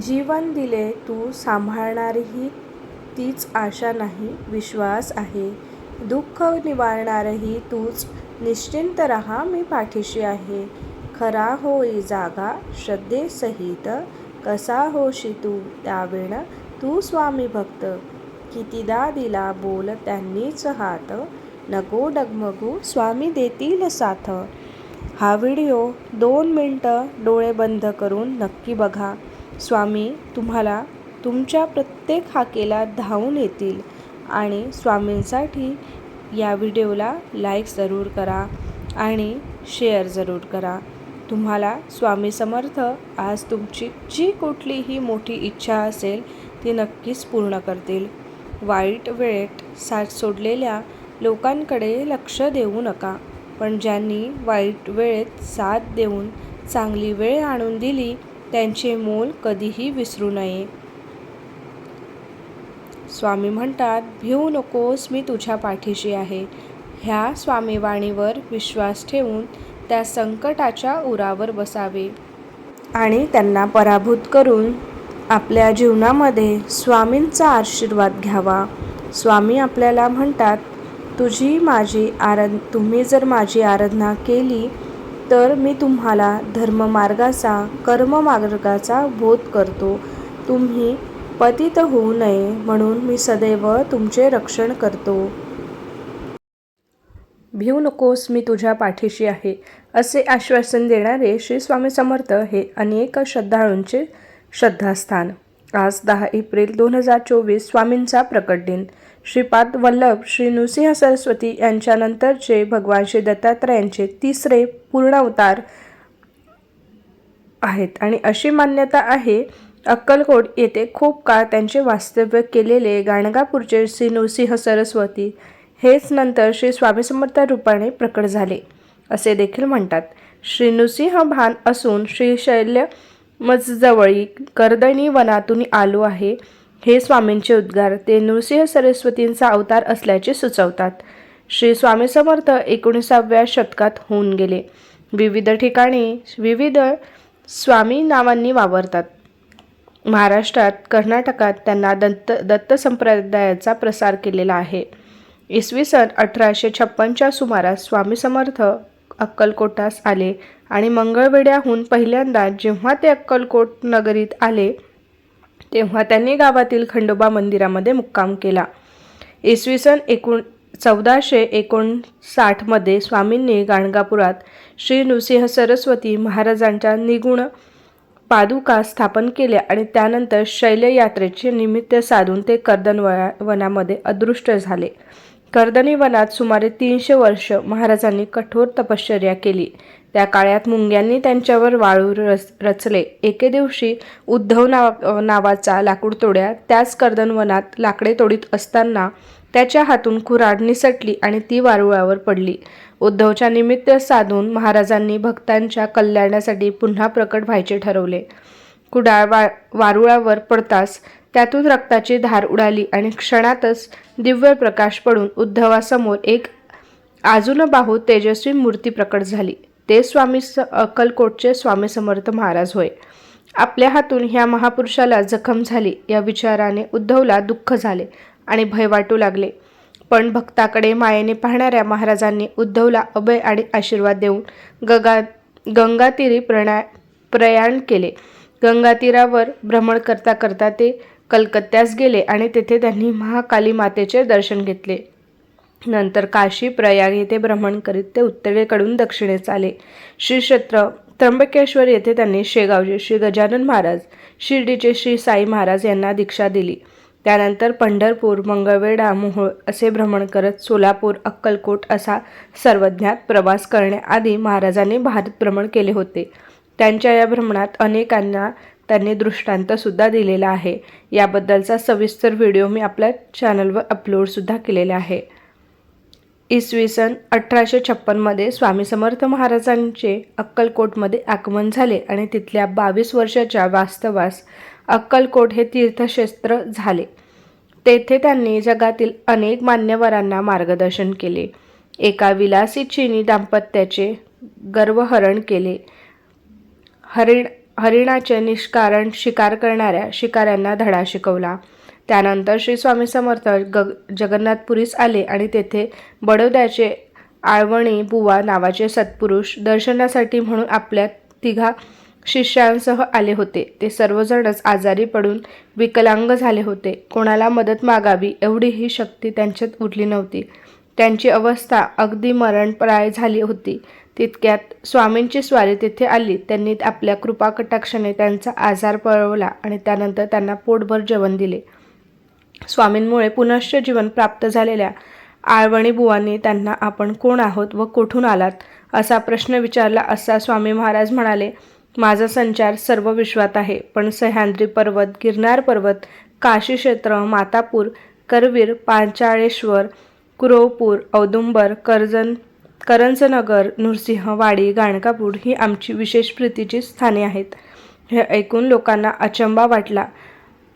जीवन दिले तू सांभाळणारही तीच आशा नाही विश्वास आहे. दुःख निवारणारही तूच निश्चिंत रहा मी पाठीशी आहे. खरा होई जागा श्रद्धेसहित कसा होशी तू त्यावेळ तू स्वामी भक्त. कितीदा दिला बोल त्यांनीच हात नको डगमगू स्वामी देतील साथ. हा व्हिडिओ दोन मिनटं डोळे बंद करून नक्की बघा. स्वामी तुम्हाला तुमच्या प्रत्येक हाकेला धावून येतील आणि स्वामींसाठी या व्हिडिओला लाईक जरूर करा आणि शेअर जरूर करा. तुम्हाला स्वामी समर्थ आज तुमची जी कुठलीही मोठी इच्छा असेल ती नक्कीच पूर्ण करतील. वाईट वेळेत साथ सोडलेल्या लोकांकडे लक्ष देऊ नका पण ज्यांनी वाईट वेळेत साथ देऊन चांगली वेळ आणून दिली त्यांचे मोल कधीही विसरू नये. स्वामी म्हणतात भिवू नकोस मी तुझ्या पाठीशी आहे. ह्या स्वामीवाणीवर विश्वास ठेवून त्या संकटाच्या उरावर बसावे आणि त्यांना पराभूत करून आपल्या जीवनामध्ये स्वामींचा आशीर्वाद घ्यावा. स्वामी आपल्याला म्हणतात तुझी माझी आराध तुम्ही जर माझी आराधना केली तर मी तुम्हाला धर्ममार्गाचा कर्ममार्गाचा बोध करतो. तुम्ही पतित होऊ नये म्हणून मी सदैव तुमचे रक्षण करतो. भिऊ नकोस मी तुझ्या पाठीशी आहे असे आश्वासन देणारे श्री स्वामी समर्थ हे अनेक श्रद्धाळूंचे श्रद्धास्थान. आज दहा एप्रिल दोन हजार चोवीस स्वामींचा प्रकट दिन. श्रीपाद वल्लभ श्री नृसिंह सरस्वती यांच्यानंतरचे भगवान श्री दत्तात्रयांचे तिसरे पूर्ण अवतार आहेत. आणि अशी मान्यता आहे अक्कलकोट येथे खूप काळ त्यांचे वास्तव्य केलेले गाणगापूरचे श्री नृसिंह सरस्वती हेच नंतर श्री स्वामी समर्थ रूपाने प्रकट झाले असे देखील म्हणतात. श्री नृसिंह भान असून श्री शैल्य मजजवळी कर्दणी वनातून आलो आहे. हे स्वामींचे उद्गार ते नृसिंह सरस्वतींचा अवतार असल्याचे सुचवतात. श्री स्वामी समर्थ एकोणीसाव्या शतकात होऊन गेले. विविध ठिकाणी विविध स्वामी नावांनी वावरतात. महाराष्ट्रात कर्नाटकात त्यांना दत्त दत्त संप्रदायाचा प्रसार केलेला आहे. इसवी सन अठराशे छप्पनच्या सुमारास स्वामी समर्थ अक्कलकोटास आले आणि मंगळवेड्याहून पहिल्यांदा जेव्हा ते अक्कलकोट नगरीत आले तेव्हा त्यांनी गावातील खंडोबा मंदिरामध्ये मुक्काम केला. इसवी सन एकूण चौदाशे एकोणसाठमध्ये स्वामींनी गाणगापुरात श्री नृसिंह सरस्वती महाराजांच्या निगुण पादुका स्थापन केल्या आणि त्यानंतर शैलयात्रेचे निमित्त साधून ते कर्दन वनामध्ये अदृष्ट झाले. कर्दनी वनात सुमारे तीनशे वर्ष महाराजांनी कठोर तपश्चर्या केली. त्या काळात मुंग्यांनी त्यांच्यावर वाळू रच रचले. एके दिवशी उद्धव नाव नावाचा लाकूडतोड्या त्याच कर्दनवनात लाकडे तोडीत असताना त्याच्या हातून खुराड निसटली आणि ती वारुळावर पडली. उद्धवच्या निमित्त साधून महाराजांनी भक्तांच्या कल्याणासाठी पुन्हा प्रकट व्हायचे ठरवले. कुडाळ वा वारुळावर पडताच त्यातून रक्ताची धार उडाली आणि क्षणातच दिव्य प्रकाश पडून उद्धवासमोर एक अजून बाहू तेजस्वी मूर्ती प्रकट झाली. ते स्वामी स अक्कलकोटचे स्वामी समर्थ महाराज होय. आपल्या हातून ह्या महापुरुषाला जखम झाली या विचाराने उद्धवला दुःख झाले आणि भय वाटू लागले. पण भक्ताकडे मायेने पाहणाऱ्या महाराजांनी उद्धवला अभय आणि आशीर्वाद देऊन गगा गंगातीरी प्रणा प्रयाण केले. गंगातीरावर भ्रमण करता करता ते कलकत्त्यास गेले आणि तेथे त्यांनी महाकाली मातेचे दर्शन घेतले. नंतर काशी प्रयाग येथे भ्रमण करीत ते उत्तरेकडून दक्षिणेस आले. श्री क्षेत्र त्र्यंबकेश्वर येथे त्यांनी शेगावचे श्री गजानन महाराज शिर्डीचे श्री साई महाराज यांना दीक्षा दिली. त्यानंतर पंढरपूर मंगळवेढा मोहोळ असे भ्रमण करत सोलापूर अक्कलकोट असा सर्वज्ञात प्रवास करण्याआधी महाराजांनी भारत भ्रमण केले होते. त्यांच्या या भ्रमणात अनेकांना त्यांनी दृष्टांतसुद्धा दिलेला आहे. याबद्दलचा सविस्तर व्हिडिओ मी आपल्या चॅनलवर अपलोडसुद्धा केलेला आहे. इसवी सन अठराशे छप्पनमध्ये स्वामी समर्थ महाराजांचे अक्कलकोटमध्ये आगमन झाले आणि तिथल्या बावीस वर्षाच्या वास्तवास अक्कलकोट हे तीर्थक्षेत्र झाले. तेथे त्यांनी जगातील अनेक मान्यवरांना मार्गदर्शन केले. एका विलासी चिनी दाम्पत्याचे गर्वहरण केले. हरिण हरिणाचे निष्कारण शिकार करणाऱ्या शिकाऱ्यांना धडा शिकवला. त्यानंतर श्री स्वामी समर्थ ग जगन्नाथपुरीस आले आणि तेथे बडोद्याचे आळवणी बुवा नावाचे सत्पुरुष दर्शनासाठी म्हणून आपल्या तिघा शिष्यांसह आले होते. ते सर्वजणच आजारी पडून विकलांग झाले होते. कोणाला मदत मागावी एवढी ही शक्ती त्यांच्यात उरली नव्हती. त्यांची अवस्था अगदी मरणप्राय झाली होती. तितक्यात स्वामींची स्वारी तिथे आली. त्यांनी आपल्या कृपाकटाक्षाने त्यांचा आजार पळवला आणि त्यानंतर त्यांना पोटभर जेवण दिले. स्वामींमुळे पुनश्च जीवन प्राप्त झालेल्या आळवणी बुवांनी त्यांना आपण कोण आहोत व कुठून आलात असा प्रश्न विचारला असता स्वामी महाराज म्हणाले माझा संचार सर्व विश्वात आहे पण सह्याद्री पर्वत गिरनार पर्वत काशी क्षेत्र मातापूर करवीर पांचाळेश्वर कुरोपूर औदुंबर कर्जन करंजनगर नृसिंहवाडी गाणकापूर ही आमची विशेष प्रीतीची स्थाने आहेत. हे ऐकून लोकांना अचंबा वाटला.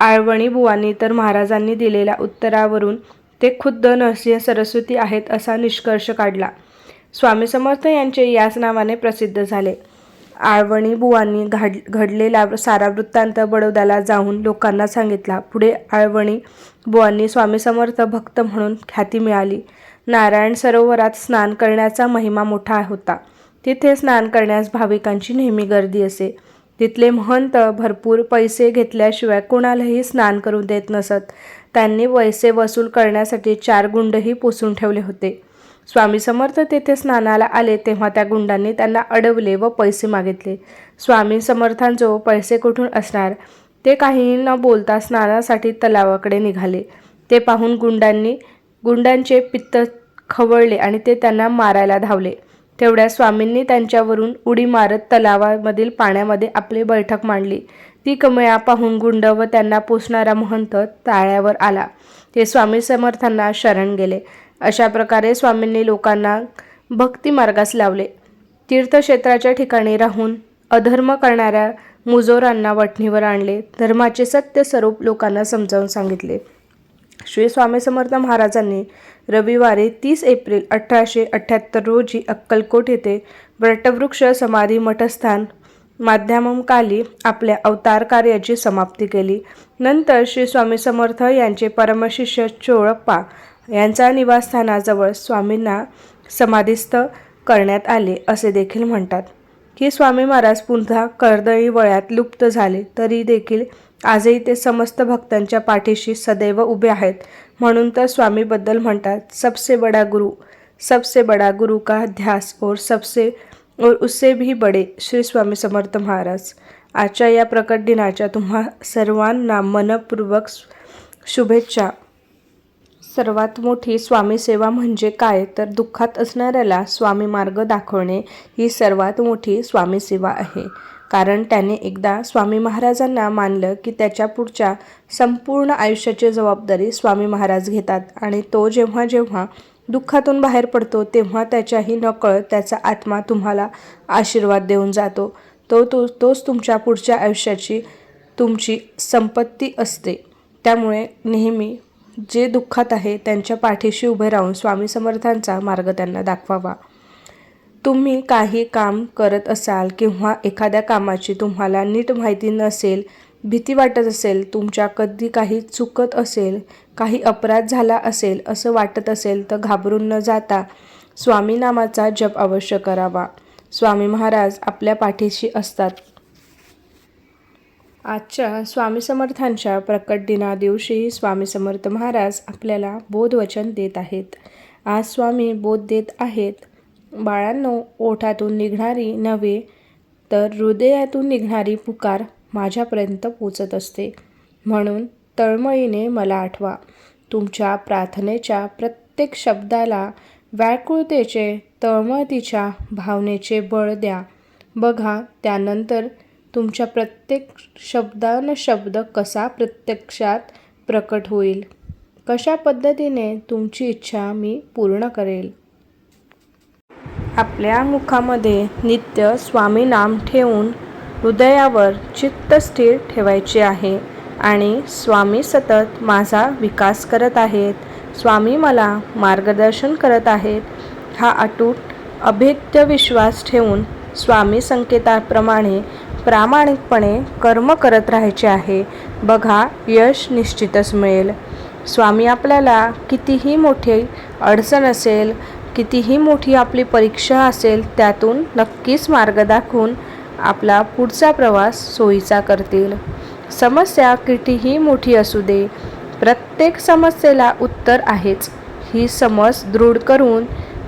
आळवणी बुवांनी तर महाराजांनी दिलेल्या उत्तरावरून ते खुद्द नरसिंह सरस्वती आहेत असा निष्कर्ष काढला. स्वामी समर्थ यांचे याच नावाने प्रसिद्ध झाले. आळवणी बुवांनी घाड घडलेला सारा वृत्तांत बडोद्याला जाऊन लोकांना सांगितला. पुढे आळवणी बुवांनी स्वामी समर्थ भक्त म्हणून ख्याती मिळाली. नारायण सरोवरात स्नान करण्याचा महिमा मोठा होता. तिथे स्नान करण्यास भाविकांची नेहमी गर्दी असे. तिथले महंत भरपूर पैसे घेतल्याशिवाय कोणालाही स्नान करू देत नसत. त्यांनी पैसे वसूल करण्यासाठी चार गुंडही पोसून ठेवले होते. स्वामी समर्थ तेथे स्नानाला आले तेव्हा त्या गुंडांनी त्यांना अडवले व पैसे मागितले. स्वामी समर्थांजो पैसे कुठून असणार? ते काहीही न बोलता स्नानासाठी तलावाकडे निघाले. ते पाहून गुंडांनी गुंडांचे पित्त खवळले आणि ते त्यांना मारायला धावले. तेवढ्या स्वामींनी त्यांच्यावरून उडी मारत तलावामधील पाण्यामध्ये आपली बैठक मांडली. ती कमया पाहून गुंड व त्यांना पोसणारा महंत ताळ्यावर आला. ते स्वामी समर्थांना शरण गेले. अशा प्रकारे स्वामींनी लोकांना भक्ती मार्गास लावले. तीर्थक्षेत्राच्या ठिकाणी राहून अधर्म करणाऱ्या मुजोरांना वठणीवर आणले. धर्माचे सत्य स्वरूप लोकांना समजावून सांगितले. श्री स्वामी समर्थ महाराजांनी रविवारी तीस एप्रिल अठराशे अठ्ठ्याहत्तर रोजी अक्कलकोट येथे वटवृक्ष समाधी मठस्थान माध्यमकाली आपल्या अवतार कार्याची समाप्ती केली. नंतर श्री स्वामी समर्थ यांचे परमशिष्य चोळप्पा यांच्या निवासस्थानाजवळ स्वामींना समाधीस्थ करण्यात आले असे देखील म्हणतात. की स्वामी महाराज पुन्हा कर्दळी वळ्यात लुप्त झाले तरी देखील आजही ते समस्त भक्तांच्या पाठीशी सदैव उभे आहेत. म्हणून तर स्वामीबद्दल म्हणतात सबसे बडा गुरु सबसे बडा गुरु का ध्यास और सबसे और उससे भी बडे श्री स्वामी समर्थ महाराज. आजच्या या प्रकट दिनाच्या तुम्हा सर्वांना मनपूर्वक शुभेच्छा. सर्वात मोठी स्वामी सेवा म्हणजे काय? तर दुःखात असणाऱ्याला स्वामी मार्ग दाखवणे ही सर्वात मोठी स्वामी सेवा आहे. कारण त्याने एकदा स्वामी महाराजांना मानलं की त्याच्या पुढच्या संपूर्ण आयुष्याची जबाबदारी स्वामी महाराज घेतात आणि तो जेव्हा जेव्हा दुःखातून बाहेर पडतो तेव्हा त्याच्याही नकळत त्याचा आत्मा तुम्हाला आशीर्वाद देऊन जातो. तो तो तोच तुमच्या पुढच्या आयुष्याची तुमची संपत्ती असते. त्यामुळे नेहमी जे दुःखात आहे त्यांच्या पाठीशी उभे राहून स्वामी समर्थांचा मार्ग त्यांना दाखवावा. तुम्ही काही काम करत असाल किंवा एखाद्या कामाची तुम्हाला नीट माहिती नसेल भीती वाटत असेल तुमच्या कधी काही चुकत असेल काही अपराध झाला असेल असं वाटत असेल तर घाबरून न जाता स्वामी नामाचा जप अवश्य करावा. स्वामी महाराज आपल्या पाठीशी असतात. आजच्या स्वामी समर्थांच्या प्रकट दिना दिवशी स्वामी समर्थ महाराज आपल्याला बोधवचन देत आहेत. आज स्वामी बोध देत आहेत. बाळांनो ओठातून निघणारी नव्हे तर हृदयातून निघणारी पुकार माझ्यापर्यंत पोचत असते. म्हणून तळमळीने मला आठवा तुमच्या प्रार्थनेच्या प्रत्येक शब्दाला व्याकुळतेचे तळमळतीच्या भावनेचे बळ द्या. बघा त्यानंतर तुमच्या प्रत्येक शब्दान शब्द कसा प्रत्यक्षात प्रकट होईल. कशा पद्धतीने तुमची इच्छा मी पूर्ण करेल? आपल्या मुखामध्ये नित्य स्वामी नाम ठेवून हृदयावर चित्त स्थिर ठेवायचे आहे आणि स्वामी सतत माझा विकास करत आहेत. स्वामी मला मार्गदर्शन करत आहेत. हा अटूट अभेद्य विश्वास ठेवून स्वामी संकेताप्रमाणे प्रामाणिकपणे कर्म करत राहायचे आहे. बघा यश निश्चितच मिळेल. स्वामी आपल्याला कितीही मोठी अडचण असेल कितीही मोठी आपली परीक्षा असेल त्यातून नक्कीच मार्ग दाखवून आपला पुढचा प्रवास सोयीचा करतील. समस्या कितीही मोठी असू दे प्रत्येक समस्येला उत्तर आहेच. ही समज दृढ करून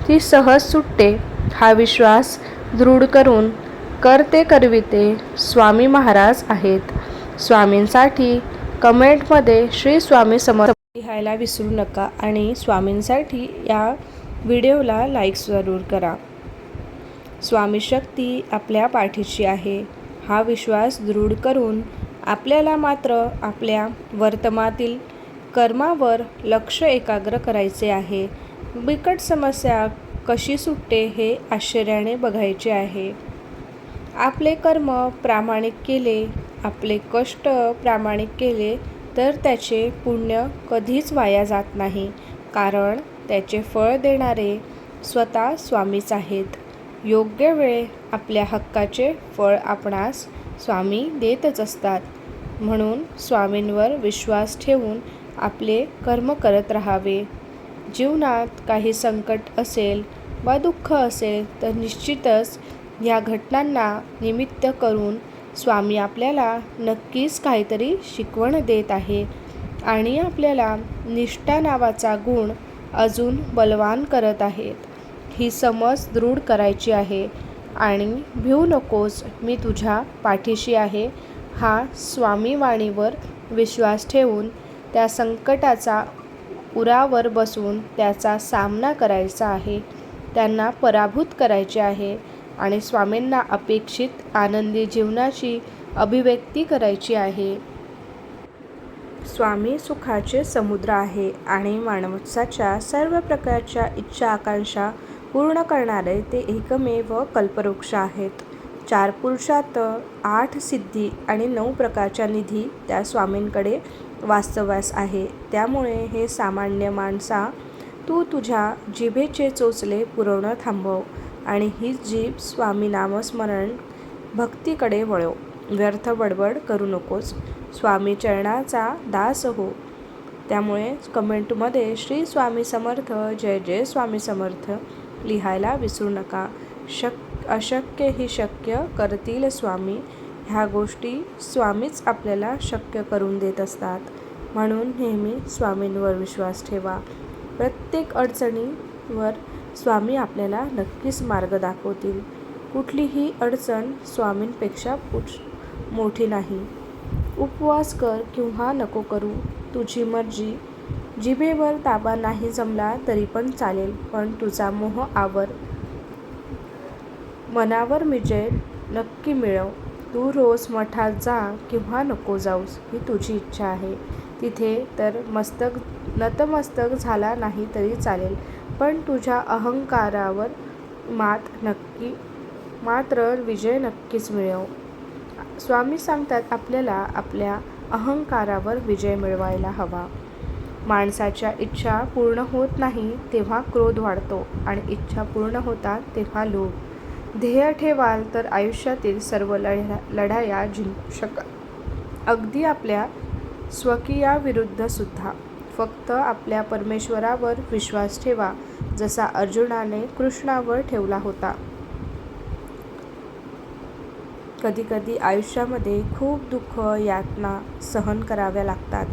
ती सहज सुटते. हा विश्वास दृढ करून करते करविते स्वामी महाराज आहेत. स्वामींसाठी कमेंटमध्ये श्री स्वामी समर्थ लिहायला विसरू नका आणि स्वामींसाठी या व्हिडिओला लाईक जरूर करा. स्वामी शक्ती आपल्या पाठीशी आहे. हा विश्वास दृढ करून आपल्याला मात्र आपल्या वर्तमातील कर्मावर लक्ष एकाग्र करायचे आहे. बिकट समस्या कशी सुटते हे आश्चर्याने बघायचे आहे. आपले कर्म प्रामाणिक केले आपले कष्ट प्रामाणिक केले तर त्याचे पुण्य कधीच वाया जात नाही. कारण त्याचे फळ देणारे स्वतः स्वामीच आहेत. योग्य वेळे आपल्या हक्काचे फळ आपणास स्वामी देतच असतात. म्हणून स्वामींवर विश्वास ठेवून आपले कर्म करत राहावे. जीवनात काही संकट असेल वा दुःख असेल तर निश्चितच या घटनांना निमित्त करून स्वामी आपल्याला नक्कीच काहीतरी शिकवण देत आहे आणि आपल्याला निष्ठा नावाचा गुण अजून बलवान करत आहेत. ही समज दृढ करायची आहे आणि भिऊ नकोस मी तुझ्या पाठीशी आहे. हा स्वामीवाणीवर विश्वास ठेवून त्या संकटाचा उरावर बसून त्याचा सामना करायचा आहे. त्यांना पराभूत करायचे आहे आणि स्वामींना अपेक्षित आनंदी जीवनाची अभिव्यक्ती करायची आहे. स्वामी सुखाचे समुद्र आहे आणि माणसाच्या सर्व प्रकारच्या इच्छा आकांक्षा पूर्ण करणारे ते एकमेव कल्पवृक्ष आहेत. चार पुरुषात आठ सिद्धी आणि नऊ प्रकारच्या निधी त्या स्वामींकडे वास्तव्यास आहे. त्यामुळे हे सामान्य माणसा तू तुझ्या जिभेचे चोचले पुरवणं थांबव आणि ही जीभ स्वामी नामस्मरण भक्तीकडे वळव. व्यर्थ बडबड करू नकोस. स्वामी चरणाचा दास हो. त्यामुळे कमेंटमध्ये श्री स्वामी समर्थ जय जय स्वामी समर्थ लिहायला विसरू नका. शक अशक्य ही शक्य करतील स्वामी. ह्या गोष्टी स्वामीच आपल्याला शक्य करून देत असतात. म्हणून नेहमी स्वामींवर विश्वास ठेवा. प्रत्येक अडचणीवर स्वामी आपल्याला नक्कीच मार्ग दाखवतील. कुठलीही अडचण स्वामींपेक्षा पुढ मोठी नाही. उपवास कर किंवा नको करू. तुझी मर्जी. जिभेवर ताबा नाही जमला तरी पण चालेल पण तुझा मोह आवर. मनावर विजय नक्की मिळव. तू रोज मठात जा किंवा नको जाऊस ही तुझी इच्छा आहे. तिथे तर मस्तक नतमस्तक झाला नाही तरी चालेल पण तुझ्या अहंकारावर मात नक्की मात्र विजय नक्कीच मिळव. स्वामी सांगतात आपल्याला आपल्या अहंकारावर विजय मिळवायला हवा. माणसाच्या इच्छा पूर्ण होत नाही तेव्हा क्रोध वाढतो आणि इच्छा पूर्ण होतात तेव्हा लोभ. ध्येय ठेवाल तर आयुष्यातील सर्व लढ्या लढाया जिंकू शकाल अगदी आपल्या स्वकीयाविरुद्ध सुद्धा. फक्त आपल्या परमेश्वरावर विश्वास ठेवा जसा अर्जुनाने कृष्णावर ठेवला होता. कधीकधी आयुष्यामध्ये खूप दुःख यातना सहन कराव्या लागतात.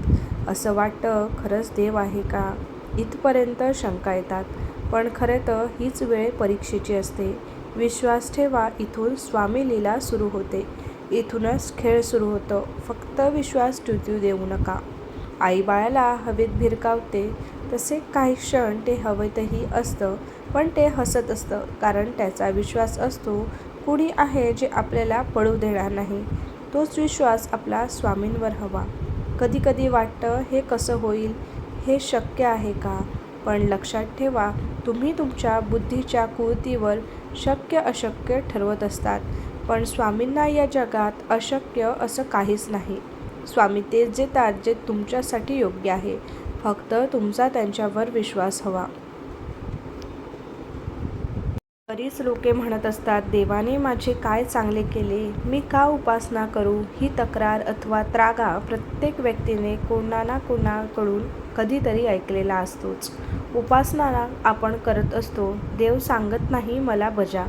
असं वाटतं खरंच देव आहे का? इथपर्यंत शंका येतात. पण खरे तर हीच वेळ परीक्षेची असते. विश्वास ठेवा इथून स्वामी लीला सुरू होते. इथूनच खेळ सुरू होतो. फक्त विश्वास तुटू देऊ नका. आई बाळाला हवेत भिरकावते तसे काही क्षण ते हवेतही असतं पण ते हसत असतं कारण त्याचा विश्वास असतो कुणी आहे जे आपल्याला पळू देणार नाही? तोच विश्वास आपला स्वामींवर हवा. कधीकधी वाटतं हे कसं होईल? हे शक्य आहे का? पण लक्षात ठेवा तुम्ही तुमच्या बुद्धीच्या कुवतीवर शक्य अशक्य ठरवत असतात. पण स्वामींना या जगात अशक्य असं काहीच नाही. स्वामी तेच देतात जे तुमच्यासाठी योग्य आहे. फक्त तुमचा त्यांच्यावर विश्वास हवा. बरीच लोके म्हणत असतात देवाने माझे काय चांगले केले? मी का उपासना करू? ही तक्रार अथवा त्रागा प्रत्येक व्यक्तीने कोणा ना कोणाकडून कधीतरी ऐकलेला असतोच. उपासना आपण करत असतो. देव सांगत नाही मला बजा.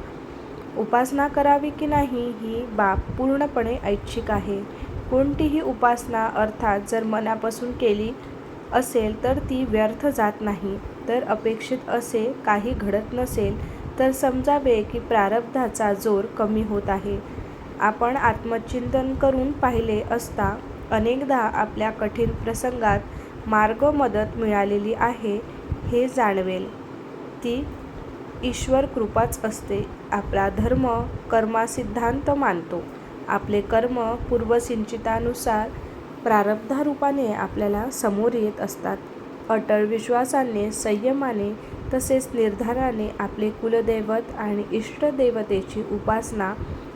उपासना करावी की नाही ही बाब पूर्णपणे ऐच्छिक आहे. कोणतीही उपासना अर्थात जर मनापासून केली असेल तर ती व्यर्थ जात नाही. तर अपेक्षित असे काही घडत नसेल तर समजावे की प्रारब्धाचा जोर कमी होत आहे. आपण आत्मचिंतन करून पाहिले असता अनेकदा आपल्या कठीण प्रसंगात मार्ग मदत मिळालेली आहे हे जाणवेल. ती ईश्वर कृपाच असते. आपला धर्म कर्मासिद्धांत मानतो. आपले कर्म पूर्वसिंचितानुसार प्रारब्धारूपाने आपल्याला समोर येत असतात. अटळ विश्वासाने संयमाने तसेच निर्धाराने आपले कुलदैवत आणि इष्टदेवतेची उपासना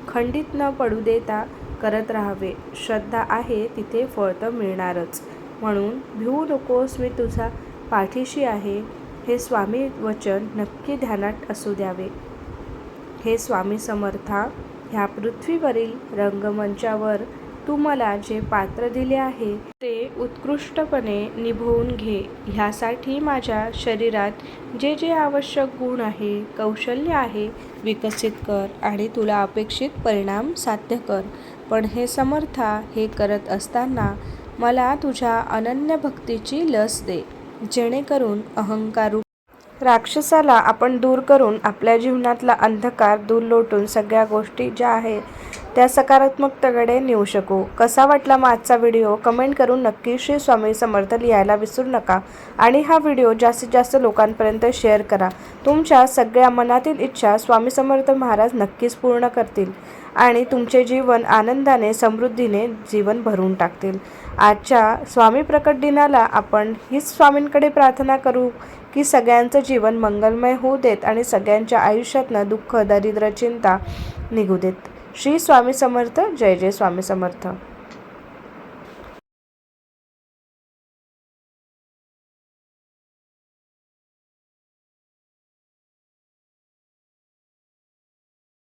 खंडित न पडू देता करत राहावे. श्रद्धा आहे तिथे फळ तर मिळणारच. म्हणून भिवू नकोस मी तुझा पाठीशी आहे. हे स्वामी वचन नक्की ध्यानात असू द्यावे. हे स्वामी समर्था ह्या पृथ्वीवरील रंगमंचावर तू मला जे पात्र दिले आहे ते उत्कृष्टपणे निभवून घे. ह्यासाठी माझ्या शरीरात जे जे आवश्यक गुण आहे कौशल्य आहे विकसित कर आणि तुला अपेक्षित परिणाम साध्य कर. पण हे समर्था हे करत असताना मला तुझ्या अनन्य भक्तीची लस दे जेणेकरून अहंकार राक्षसाला आपण दूर करून आपल्या जीवनातला अंधकार दूर लोटून सगळ्या गोष्टी ज्या आहेत त्या सकारात्मकतेकडे नेऊ शकू. कसा वाटला मग आजचा व्हिडिओ? कमेंट करून नक्की श्री स्वामी समर्थ लिहायला विसरू नका आणि हा व्हिडिओ जास्तीत जास्त लोकांपर्यंत शेअर करा. तुमच्या सगळ्या मनातील इच्छा स्वामी समर्थ महाराज नक्कीच पूर्ण करतील आणि तुमचे जीवन आनंदाने समृद्धीने जीवन भरून टाकतील. आजच्या स्वामी प्रकट दिनाला आपण हीच स्वामींकडे प्रार्थना करू. की सगळ्यांचं जीवन मंगलमय होऊ देत आणि सगळ्यांच्या आयुष्यातनं दुःख दरिद्र चिंता निघू देत. श्री स्वामी समर्थ. जय जय स्वामी समर्थ.